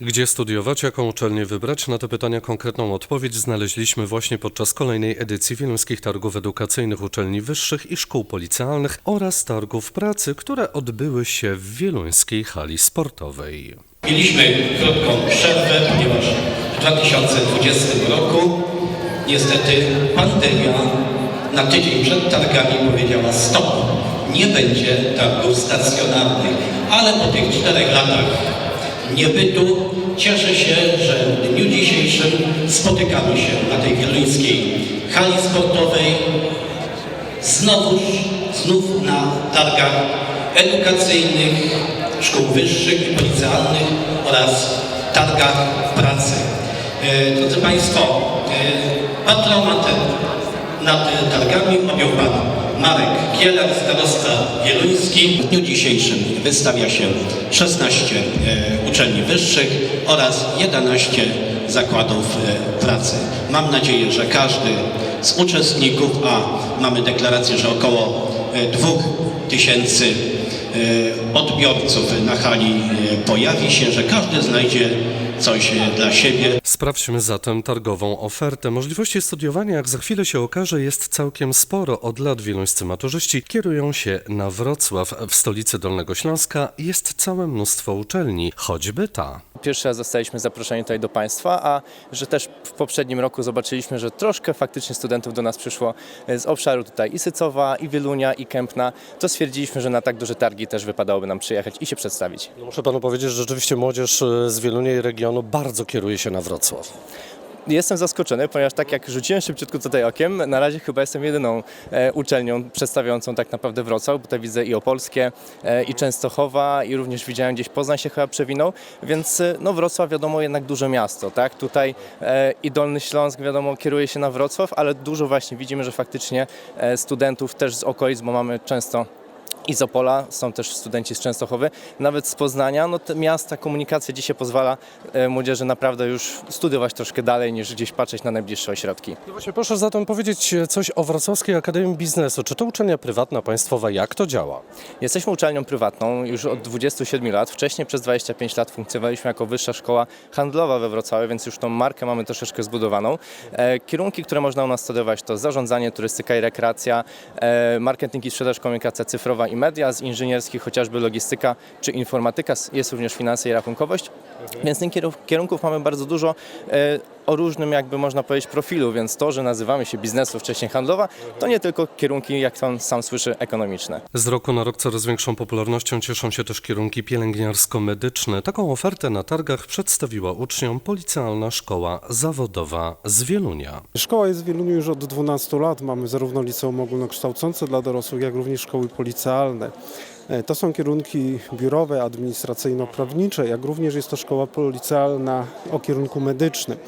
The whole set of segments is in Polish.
Gdzie studiować, jaką uczelnię wybrać? Na te pytania konkretną odpowiedź znaleźliśmy właśnie podczas kolejnej edycji Wieluńskich Targów Edukacyjnych Uczelni Wyższych i Szkół Policjalnych oraz Targów Pracy, które odbyły się w Wieluńskiej Hali Sportowej. Mieliśmy krótką przerwę, ponieważ w 2020 roku niestety pandemia na tydzień przed targami powiedziała stop. Nie będzie targów stacjonarnych, ale po tych czterech latach niebytu cieszę się, że w dniu dzisiejszym spotykamy się na tej wieluńskiej hali sportowej znowuż, znów na targach edukacyjnych, szkół wyższych i policjalnych oraz targach pracy. E, Drodzy Państwo, e, patronatem nad targami objął Pan Marek Kieler, starosta wieluński. W dniu dzisiejszym wystawia się 16 e, uczelni wyższych oraz 11 zakładów e, pracy. Mam nadzieję, że każdy z uczestników, a mamy deklarację, że około e, 2000 e, odbiorców na hali e, pojawi się, że każdy znajdzie coś e, dla siebie. Sprawdźmy zatem targową ofertę. Możliwości studiowania, jak za chwilę się okaże, jest całkiem sporo. Od lat wieluńscy maturzyści kierują się na Wrocław. W stolicy Dolnego Śląska jest całe mnóstwo uczelni, choćby ta. Pierwszy raz zostaliśmy zaproszeni tutaj do Państwa, a że też w poprzednim roku zobaczyliśmy, że troszkę faktycznie studentów do nas przyszło z obszaru tutaj i Sycowa, i Wielunia, i Kępna, to stwierdziliśmy, że na tak duże targi też wypadałoby nam przyjechać i się przedstawić. No muszę panu powiedzieć, że rzeczywiście młodzież e, z Wielunia i regionu bardzo kieruje się na Wrocław. Jestem zaskoczony, ponieważ tak jak rzuciłem szybciutko tutaj okiem, na razie chyba jestem jedyną e, uczelnią przedstawiającą tak naprawdę Wrocław, bo tutaj widzę i Opolskie, e, i Częstochowa, i również widziałem gdzieś Poznań się chyba przewinął, więc e, no Wrocław wiadomo jednak duże miasto, tak? Tutaj i Dolny Śląsk wiadomo kieruje się na Wrocław, ale dużo właśnie widzimy, że faktycznie studentów też z okolic, bo mamy często i z Opola, są też studenci z Częstochowy, nawet z Poznania. No te miasta, komunikacja dzisiaj pozwala e, młodzieży naprawdę już studiować troszkę dalej niż gdzieś patrzeć na najbliższe ośrodki. No właśnie, proszę zatem powiedzieć coś o Wrocławskiej Akademii Biznesu. Czy to uczelnia prywatna, państwowa? Jak to działa? Jesteśmy uczelnią prywatną już od 27 lat. Wcześniej przez 25 lat funkcjonowaliśmy jako wyższa szkoła handlowa we Wrocławiu, więc już tą markę mamy troszeczkę zbudowaną. E, kierunki, które można u nas studiować to zarządzanie, turystyka i rekreacja, e, marketing i sprzedaż, komunikacja cyfrowa i media, z inżynierskich chociażby logistyka czy informatyka, jest również finanse i rachunkowość. Więc tych kierun- kierunków mamy bardzo dużo e, o różnym jakby można powiedzieć profilu, więc to, że nazywamy się biznesu wcześniej handlowa, to nie tylko kierunki, jak pan sam słyszy, ekonomiczne. Z roku na rok coraz większą popularnością cieszą się też kierunki pielęgniarsko-medyczne. Taką ofertę na targach przedstawiła uczniom Policjalna Szkoła Zawodowa z Wielunia. Szkoła jest w Wieluniu już od 12 lat. Mamy zarówno liceum ogólnokształcące dla dorosłych, jak również szkoły policjalne. E, To są kierunki biurowe, administracyjno-prawnicze, jak również jest to szkoła policjalna o kierunku medycznym.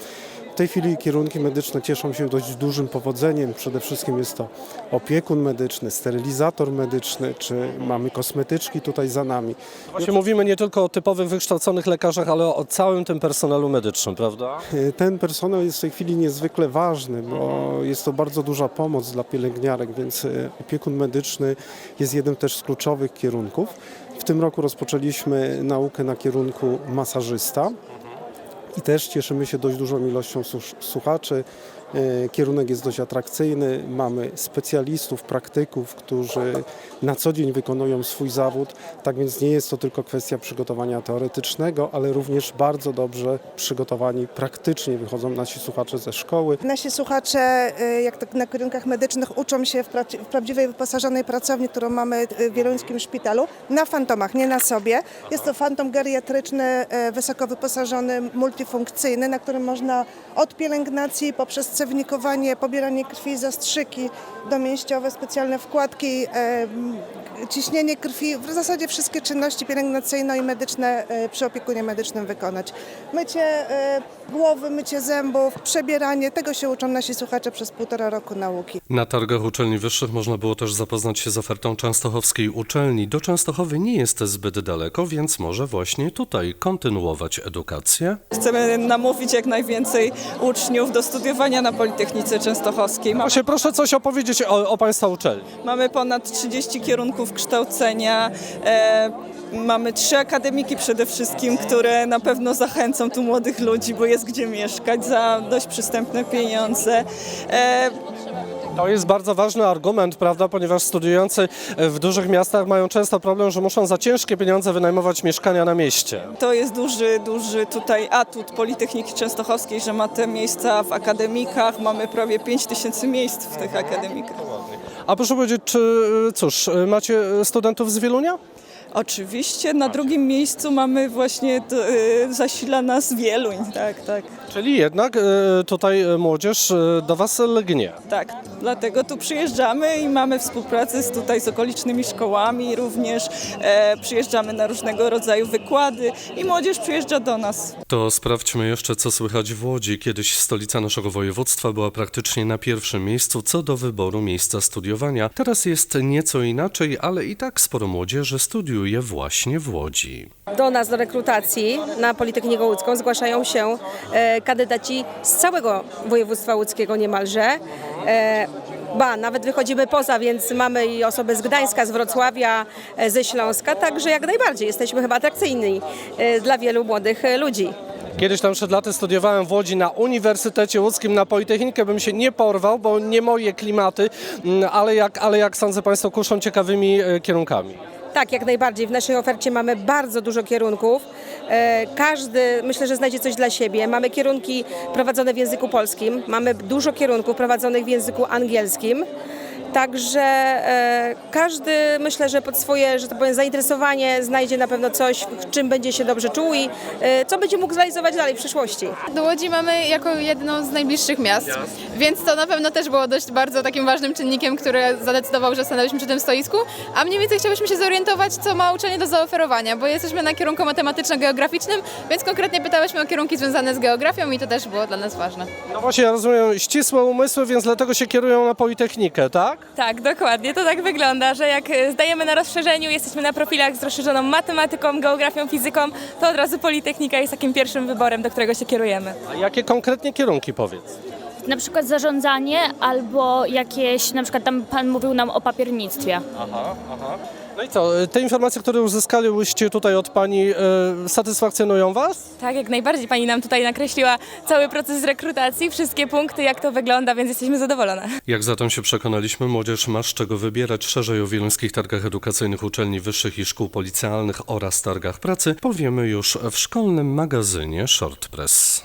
W tej chwili kierunki medyczne cieszą się dość dużym powodzeniem. Przede wszystkim jest to opiekun medyczny, sterylizator medyczny, czy mamy kosmetyczki tutaj za nami. Właśnie mówimy nie tylko o typowych wykształconych lekarzach, ale o całym tym personelu medycznym, prawda? E, Ten personel jest w tej chwili niezwykle ważny, bo jest to bardzo duża pomoc dla pielęgniarek, więc e, opiekun medyczny jest jednym też z kluczowych kierunków. W tym roku rozpoczęliśmy naukę na kierunku masażysta i też cieszymy się dość dużą ilością słuch- słuchaczy. E, Kierunek jest dość atrakcyjny. Mamy specjalistów, praktyków, którzy na co dzień wykonują swój zawód. Tak więc nie jest to tylko kwestia przygotowania teoretycznego, ale również bardzo dobrze przygotowani praktycznie wychodzą nasi słuchacze ze szkoły. Nasi słuchacze, y, jak tak na kierunkach medycznych, uczą się w, w prawdziwej wyposażonej pracowni, którą mamy y, w Wieluńskim Szpitalu, na fantomach, nie na sobie. Jest to fantom geriatryczny, wysoko wyposażony, multifunkcyjny, na którym można od pielęgnacji poprzez cewnikowanie, pobieranie krwi, zastrzyki domięściowe, specjalne wkładki, ciśnienie krwi, w zasadzie wszystkie czynności pielęgnacyjno i medyczne y, przy opiekunie medycznym wykonać. Mycie y, głowy, mycie zębów, przebieranie, tego się uczą nasi słuchacze przez półtora roku nauki. Na targach uczelni wyższych można było też zapoznać się z ofertą częstochowskiej uczelni. Do Częstochowy nie jest zbyt daleko, więc może właśnie tutaj kontynuować edukację. Chcemy namówić jak najwięcej uczniów do studiowania na na Politechnice Częstochowskiej. Mamy, Właśnie proszę coś opowiedzieć o, o Państwa uczelni. mamy ponad 30 kierunków kształcenia. E, mamy trzy akademiki przede wszystkim, które na pewno zachęcą tu młodych ludzi, bo jest gdzie mieszkać za dość przystępne pieniądze. E, To jest bardzo ważny argument, prawda, ponieważ studiujący w dużych miastach mają często problem, że muszą za ciężkie pieniądze wynajmować mieszkania na mieście. To jest duży, duży tutaj atut Politechniki Częstochowskiej, że ma te miejsca w akademikach. Mamy prawie 5 tysięcy miejsc w tych akademikach. A proszę powiedzieć, czy, cóż, macie studentów z Wielunia? Oczywiście na drugim miejscu mamy właśnie y, zasila nas Wieluń. Tak, tak, Czyli jednak e, tutaj e, młodzież do Was lgnie. tak. Dlatego tu przyjeżdżamy i mamy współpracę z, tutaj z okolicznymi szkołami również. E, przyjeżdżamy na różnego rodzaju wykłady i młodzież przyjeżdża do nas. To sprawdźmy jeszcze, co słychać w Łodzi. Kiedyś stolica naszego województwa była praktycznie na pierwszym miejscu co do wyboru miejsca studiowania. Teraz jest nieco inaczej, ale i tak sporo młodzieży studiuje właśnie w Łodzi. Do nas, do rekrutacji na Politechnikę Łódzką zgłaszają się e, kandydaci z całego województwa łódzkiego niemalże. E, ba, nawet wychodzimy poza, więc mamy i osoby z Gdańska, z Wrocławia, e, ze Śląska, także jak najbardziej jesteśmy chyba atrakcyjni e, dla wielu młodych ludzi. Kiedyś tam przed laty studiowałem w Łodzi na Uniwersytecie Łódzkim, na Politechnikę bym się nie porwał, bo nie moje klimaty, mm, ale jak, ale jak sądzę Państwo kuszą ciekawymi kierunkami. Tak, jak najbardziej. W naszej ofercie mamy bardzo dużo kierunków. E, Każdy myślę, że znajdzie coś dla siebie. Mamy kierunki prowadzone w języku polskim, mamy dużo kierunków prowadzonych w języku angielskim. Także e, każdy myślę, że pod swoje, że tak powiem, zainteresowanie znajdzie na pewno coś, w czym będzie się dobrze czuł i e, co będzie mógł zrealizować dalej w przyszłości. Do Łodzi mamy jako jedno z najbliższych miast, więc to na pewno też było dość bardzo takim ważnym czynnikiem, który zadecydował, że stanęliśmy przy tym stoisku. A mniej więcej chciałyśmy się zorientować, co ma uczelnie do zaoferowania, bo jesteśmy na kierunku matematyczno-geograficznym, więc konkretnie pytałyśmy o kierunki związane z geografią i to też było dla nas ważne. No właśnie, ja rozumiem ścisłe umysły, więc dlatego się kierują na Politechnikę, tak? Tak, dokładnie. To tak wygląda, że jak e, zdajemy na rozszerzeniu, jesteśmy na profilach z rozszerzoną matematyką, geografią, fizyką, to od razu Politechnika jest takim pierwszym wyborem, do którego się kierujemy. A jakie konkretnie kierunki powiedz? na przykład zarządzanie albo jakieś, na przykład tam pan mówił nam o papiernictwie. Aha, aha. No i co, te informacje, które uzyskaliście tutaj od Pani, e, satysfakcjonują Was? Tak, jak najbardziej pani nam tutaj nakreśliła cały proces rekrutacji, wszystkie punkty, jak to wygląda, więc jesteśmy zadowolone. Jak zatem się przekonaliśmy, młodzież ma z czego wybierać szerzej o wieluńskich targach edukacyjnych uczelni wyższych i szkół policjalnych oraz targach pracy powiemy już w szkolnym magazynie Short Press.